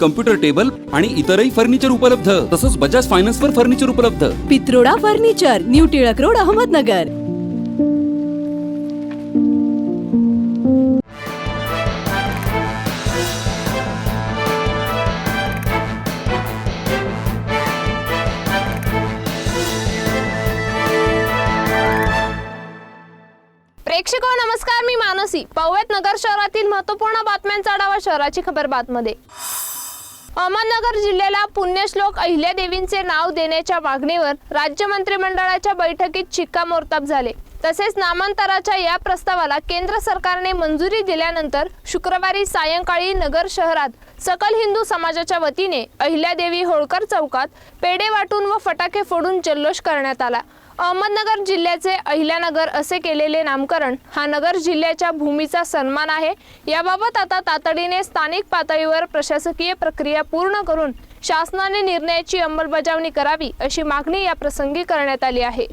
computer table आणि इतरही furniture उपलब्ध तसंच बजाज फायनान्स वर फर्निचर उपलब्ध. Pitroda furniture new Tilak road Ahmednagar. प्रेक्षको नमस्कार मी मानसी. पाहूयात नगर शहरातील महत्त्वपूर्ण बातम्यांचा आढावा शहराची खबर बातमध्ये. अहमदनगर जिल्ह्याला पुण्यश्लोक अहिल्यादेवींचे नाव देण्याच्या मागणीवर राज्य मंत्रिमंडळाच्या बैठकीत शिक्कामोर्तब झाले. तसेच नामांतराच्या या प्रस्तावाला केंद्र सरकारने मंजुरी दिल्यानंतर शुक्रवारी सायंकाळी नगर शहरात सकल हिंदू समाजाच्या वतीने अहिल्यादेवी होळकर चौकात पेढे वाटून व फटाके फोडून जल्लोष करण्यात आला. अहमदनगर जिल्ह्याचे अहिल्यानगर असे केलेले नामकरण हा नगर जिल्ह्याच्या भूमीचा सन्मान आहे. याबाबत आता तातडीने स्थानिक पातळीवर प्रशासकीय प्रक्रिया पूर्ण करून शासनाने निर्णयाची अंमलबजावणी करावी अशी मागणी या प्रसंगी करण्यात आली आहे.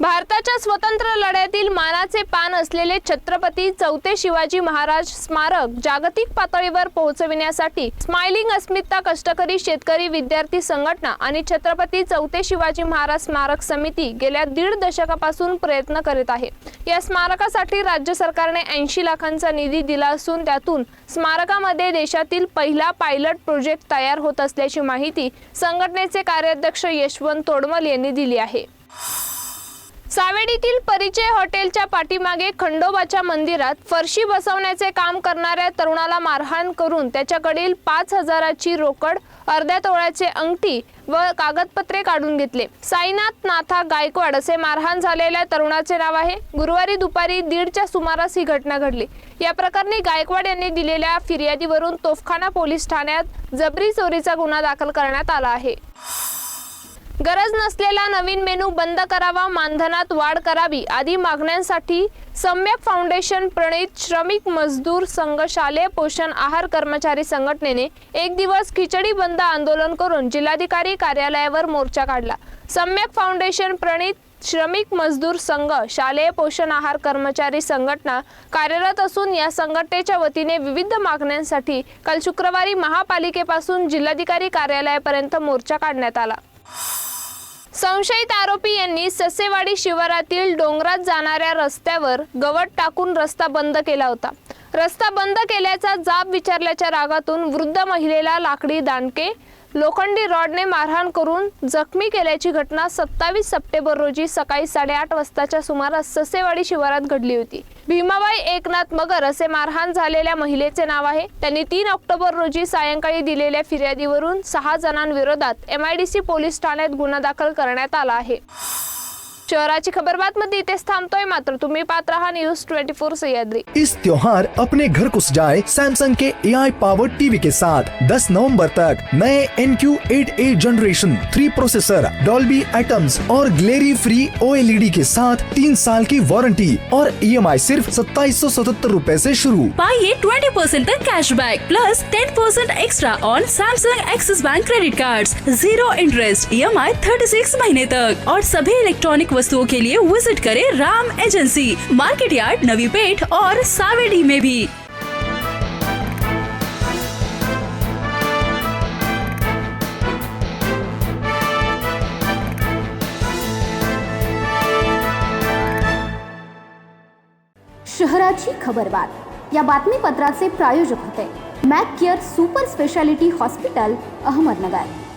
भारताच्या स्वतंत्र लढ्यातील मानाचे पान असलेले छत्रपती चौथे शिवाजी महाराज स्मारक जागतिक पातळीवर पोहोचविण्यासाठी स्माइलिंग अस्मिता कष्टकरी शेतकरी विद्यार्थी संघटना आणि छत्रपती चौथे शिवाजी महाराज स्मारक समिती गेल्या दीड दशकापासून प्रयत्न करीत आहे. या स्मारकासाठी राज्य सरकारने ऐंशी लाखांचा निधी दिला असून त्यातून स्मारकामध्ये देशातील पहिला पायलट प्रोजेक्ट तयार होत असल्याची माहिती संघटनेचे कार्याध्यक्ष यशवंत तोडमल यांनी दिली आहे. सावेडीतील परिचय हॉटेलच्या पाठीमागे खंडोबाच्या मंदिरात फरशी बसवण्याचे काम करणाऱ्या तरुणाला मारहाण करून त्याच्याकडील पाच हजाराची रोकड अर्ध्या तोळ्याचे अंगठी व कागदपत्रे काढून घेतले. साईनाथ नाथा गायकवाड असे मारहाण झालेल्या तरुणाचे नाव आहे. गुरुवारी दुपारी दीडच्या सुमारास ही घटना घडली. या प्रकरणी गायकवाड यांनी दिलेल्या फिर्यादीवरून तोफखाना पोलीस ठाण्यात जबरी चोरीचा गुन्हा दाखल करण्यात आला आहे. गरज नसलेला नवीन मेनू बंद करावा मानधनात वाढ करावी आदी मागण्यांसाठी सम्यक फाउंडेशन प्रणित श्रमिक मजदूर संघ शालेय पोषण आहार कर्मचारी संघटनेने एक दिवस खिचडी बंद आंदोलन करून जिल्हाधिकारी कार्यालयावर मोर्चा काढला. सम्यक फाउंडेशन प्रणित श्रमिक मजदूर संघ शालेय पोषण आहार कर्मचारी संघटना कार्यरत असून या संघटनेच्या वतीने विविध मागण्यांसाठी काल शुक्रवारी महापालिकेपासून जिल्हाधिकारी कार्यालयापर्यंत मोर्चा काढण्यात आला. संशयित आरोपी यांनी ससेवाडी शिवारातील डोंगरात जाणाऱ्या रस्त्यावर गवत टाकून रस्ता बंद केला होता. रस्ता बंद केल्याचा जाब विचारल्याच्या रागातून वृद्ध महिलेला लाकडी दांडके लोखंडी रॉडने मारहाण करून जखमी केल्याची घटना सत्तावीस सप्टेंबर रोजी सकाळी साडेआठ वाजताच्या सुमारास ससेवाडी शिवारात घडली होती. भीमाबाई एकनाथ मगर असे मारहाण झालेल्या महिलेचे नाव आहे. त्यांनी तीन ऑक्टोबर रोजी सायंकाळी दिलेल्या फिर्यादीवरून सहा जणांविरोधात एमआयडीसी पोलीस ठाण्यात गुन्हा दाखल करण्यात आला आहे. शहराची खबर बात बातमध्ये इथेच थांबतोय मात्र तुम्ही पात्र न्यूज़ ट्वेंटी फोर सह्याद्री. इस त्योहार अपने घर को सजाए सैमसंग के ए आई पावर टीवी के साथ 10 नवंबर तक नए N Q eight A generation three processor Dolby Atmos और ग्लेरी फ्री ओएलईडी के साथ तीन साल की वारंटी और ई एम आई सिर्फ़ सत्ताईस सौ सतहत्तर रूपए ऐसी शुरू। पाइए 20% तक cash back plus 10% extra on Samsung Axis bank credit card zero interest E M I thirty six महीने तक। और सभी इलेक्ट्रॉनिक वस्तुओं के लिए विज़िट करें राम एजेंसी मार्केट यार्ड, नवी पेट और सावेडी में भी। शहराची खबरबात या बातमीपत्राचे प्रायोजक होते। Mac Care super speciality hospital, Ahmednagar.